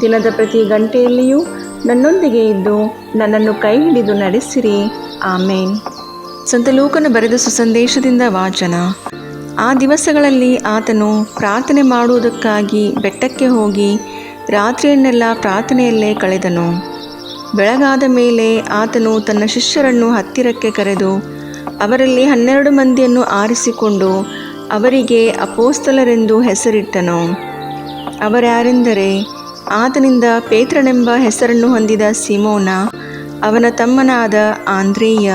ದಿನದ ಪ್ರತಿ ಗಂಟೆಯಲ್ಲಿಯೂ ನನ್ನೊಂದಿಗೆ ಇದ್ದು ನನ್ನನ್ನು ಕೈ ಹಿಡಿದು ನಡೆಸಿರಿ. ಆಮೇನ್. ಸಂತ ಲೂಕನು ಬರೆದ ಸುಸಂದೇಶದಿಂದ ವಾಚನ. ಆ ದಿವಸಗಳಲ್ಲಿ ಆತನು ಪ್ರಾರ್ಥನೆ ಮಾಡುವುದಕ್ಕಾಗಿ ಬೆಟ್ಟಕ್ಕೆ ಹೋಗಿ ರಾತ್ರಿಯನ್ನೆಲ್ಲ ಪ್ರಾರ್ಥನೆಯಲ್ಲೇ ಕಳೆದನು. ಬೆಳಗಾದ ಮೇಲೆ ಆತನು ತನ್ನ ಶಿಷ್ಯರನ್ನು ಹತ್ತಿರಕ್ಕೆ ಕರೆದು ಅವರಲ್ಲಿ ಹನ್ನೆರಡು ಮಂದಿಯನ್ನು ಆರಿಸಿಕೊಂಡು ಅವರಿಗೆ ಅಪೋಸ್ತಲರೆಂದು ಹೆಸರಿಟ್ಟನು. ಅವರ್ಯಾರೆಂದರೆ ಆತನಿಂದ ಪೇತ್ರನೆಂಬ ಹೆಸರನ್ನು ಹೊಂದಿದ ಸಿಮೋನ, ಅವನ ತಮ್ಮನಾದ ಆಂದ್ರೇಯ,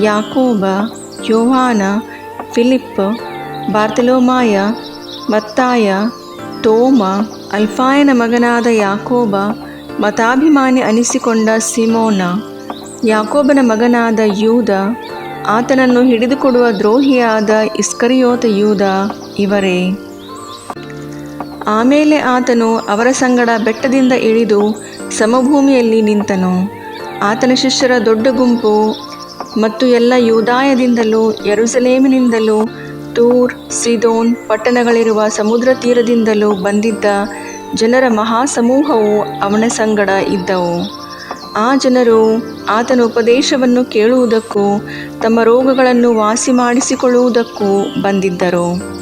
ಯಾಕೋಬ, ಯೋಹಾನ ಫಿಲಿಪ್ ಬಾರ್ತಲೋಮಾಯ, ಮತ್ತಾಯ, ತೋಮ, ಅಲ್ಫಾಯನ ಮಗನಾದ ಯಾಕೋಬ, ಮತಾಭಿಮಾನಿ ಅನಿಸಿಕೊಂಡ ಸಿಮೋನ, ಯಾಕೋಬನ ಮಗನಾದ ಯೂದ, ಆತನನ್ನು ಹಿಡಿದುಕೊಡುವ ದ್ರೋಹಿಯಾದ ಇಸ್ಕರಿಯೋತ ಯೂದ ಇವರೇ. ಆಮೇಲೆ ಆತನು ಅವರ ಸಂಗಡ ಬೆಟ್ಟದಿಂದ ಇಳಿದು ಸಮಭೂಮಿಯಲ್ಲಿ ನಿಂತನು. ಆತನ ಶಿಷ್ಯರ ದೊಡ್ಡ ಗುಂಪು ಮತ್ತು ಎಲ್ಲ ಯೂದಾಯದಿಂದಲೂ ಯರುಸಲೇಮಿನಿಂದಲೂ ತೂರ್, ಸಿದೋನ್ ಪಟ್ಟಣಗಳಿರುವ ಸಮುದ್ರ ತೀರದಿಂದಲೂ ಬಂದಿದ್ದ ಜನರ ಮಹಾಸಮೂಹವು ಅವನ ಸಂಗಡ ಇದ್ದವು. ಆ ಜನರು ಆತನ ಉಪದೇಶವನ್ನು ಕೇಳುವುದಕ್ಕೂ ತಮ್ಮ ರೋಗಗಳನ್ನು ವಾಸಿ ಮಾಡಿಸಿಕೊಳ್ಳುವುದಕ್ಕೂ ಬಂದಿದ್ದರು.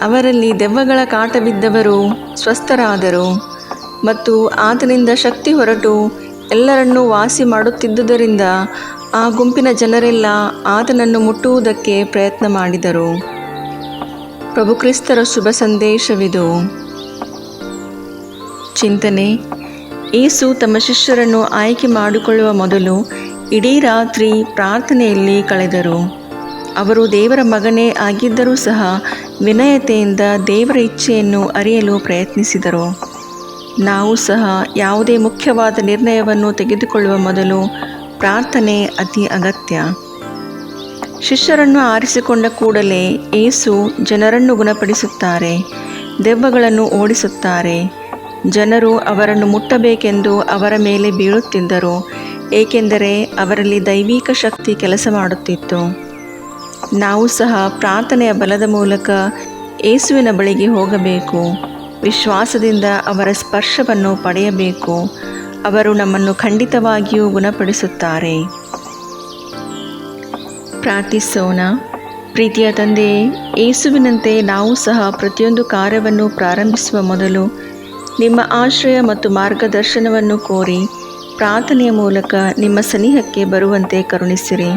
ಅವರಲ್ಲಿ ದೆವ್ವಗಳ ಕಾಟ ಬಿದ್ದವರು ಸ್ವಸ್ಥರಾದರು ಮತ್ತು ಆತನಿಂದ ಶಕ್ತಿ ಹೊರಟು ಎಲ್ಲರನ್ನೂ ವಾಸಿ ಮಾಡುತ್ತಿದ್ದುದರಿಂದ ಆ ಗುಂಪಿನ ಜನರೆಲ್ಲ ಆತನನ್ನು ಮುಟ್ಟುವುದಕ್ಕೆ ಪ್ರಯತ್ನ ಮಾಡಿದರು. ಪ್ರಭು ಕ್ರಿಸ್ತರ ಶುಭ ಸಂದೇಶವಿದು. ಚಿಂತನೆ, ಏಸು ತಮ್ಮ ಶಿಷ್ಯರನ್ನು ಆಯ್ಕೆ ಮಾಡಿಕೊಳ್ಳುವ ಮೊದಲು ಇಡೀ ರಾತ್ರಿ ಪ್ರಾರ್ಥನೆಯಲ್ಲಿ ಕಳೆದರು. ಅವರು ದೇವರ ಮಗನೇ ಆಗಿದ್ದರೂ ಸಹ ವಿನಯತೆಯಿಂದ ದೇವರ ಇಚ್ಛೆಯನ್ನು ಅರಿಯಲು ಪ್ರಯತ್ನಿಸಿದರು. ನಾವು ಸಹ ಯಾವುದೇ ಮುಖ್ಯವಾದ ನಿರ್ಣಯವನ್ನು ತೆಗೆದುಕೊಳ್ಳುವ ಮೊದಲು ಪ್ರಾರ್ಥನೆ ಅತಿ ಅಗತ್ಯ. ಶಿಷ್ಯರನ್ನು ಆರಿಸಿಕೊಂಡ ಕೂಡಲೇ ಏಸು ಜನರನ್ನು ಗುಣಪಡಿಸುತ್ತಾರೆ, ದೆವ್ವಗಳನ್ನು ಓಡಿಸುತ್ತಾರೆ. ಜನರು ಅವರನ್ನು ಮುಟ್ಟಬೇಕೆಂದು ಅವರ ಮೇಲೆ ಬೀಳುತ್ತಿದ್ದರು, ಏಕೆಂದರೆ ಅವರಲ್ಲಿ ದೈವಿಕ ಶಕ್ತಿ ಕೆಲಸ ಮಾಡುತ್ತಿತ್ತು. ನಾವು ಸಹ ಪ್ರಾರ್ಥನೆಯ ಬಲದ ಮೂಲಕ ಏಸುವಿನ ಬಳಿಗೆ ಹೋಗಬೇಕು. ವಿಶ್ವಾಸದಿಂದ ಅವರ ಸ್ಪರ್ಶವನ್ನು ಪಡೆಯಬೇಕು. ಅವರು ನಮ್ಮನ್ನು ಖಂಡಿತವಾಗಿಯೂ ಗುಣಪಡಿಸುತ್ತಾರೆ. ಪ್ರಾರ್ಥಿಸೋಣ. ಪ್ರೀತಿಯ ತಂದೆ ಏಸುವಿನಂತೆ ನಾವು ಸಹ ಪ್ರತಿಯೊಂದು ಕಾರ್ಯವನ್ನು ಪ್ರಾರಂಭಿಸುವ ಮೊದಲು ನಿಮ್ಮ ಆಶ್ರಯ ಮತ್ತು ಮಾರ್ಗದರ್ಶನವನ್ನು ಕೋರಿ ಪ್ರಾರ್ಥನೆಯ ಮೂಲಕ ನಿಮ್ಮ ಸನಿಹಕ್ಕೆ ಬರುವಂತೆ ಕರುಣಿಸಿರಿ.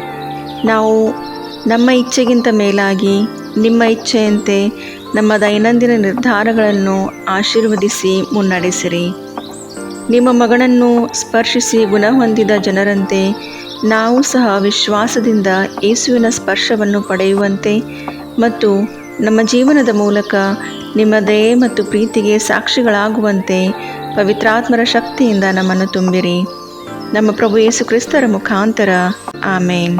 ನಾವು ನಮ್ಮ ಇಚ್ಛೆಗಿಂತ ಮೇಲಾಗಿ ನಿಮ್ಮ ಇಚ್ಛೆಯಂತೆ ನಮ್ಮ ದೈನಂದಿನ ನಿರ್ಧಾರಗಳನ್ನು ಆಶೀರ್ವದಿಸಿ ಮುನ್ನಡೆಸಿರಿ. ನಿಮ್ಮ ಮಗನನ್ನು ಸ್ಪರ್ಶಿಸಿ ಗುಣ ಹೊಂದಿದ ಜನರಂತೆ ನಾವು ಸಹ ವಿಶ್ವಾಸದಿಂದ ಯೇಸುವಿನ ಸ್ಪರ್ಶವನ್ನು ಪಡೆಯುವಂತೆ ಮತ್ತು ನಮ್ಮ ಜೀವನದ ಮೂಲಕ ನಿಮ್ಮ ದಯೆ ಮತ್ತು ಪ್ರೀತಿಗೆ ಸಾಕ್ಷಿಗಳಾಗುವಂತೆ ಪವಿತ್ರಾತ್ಮರ ಶಕ್ತಿಯಿಂದ ನಮ್ಮನ್ನು ತುಂಬಿರಿ. ನಮ್ಮ ಪ್ರಭು ಯೇಸು ಕ್ರಿಸ್ತರ ಮುಖಾಂತರ. ಆಮೇನ್.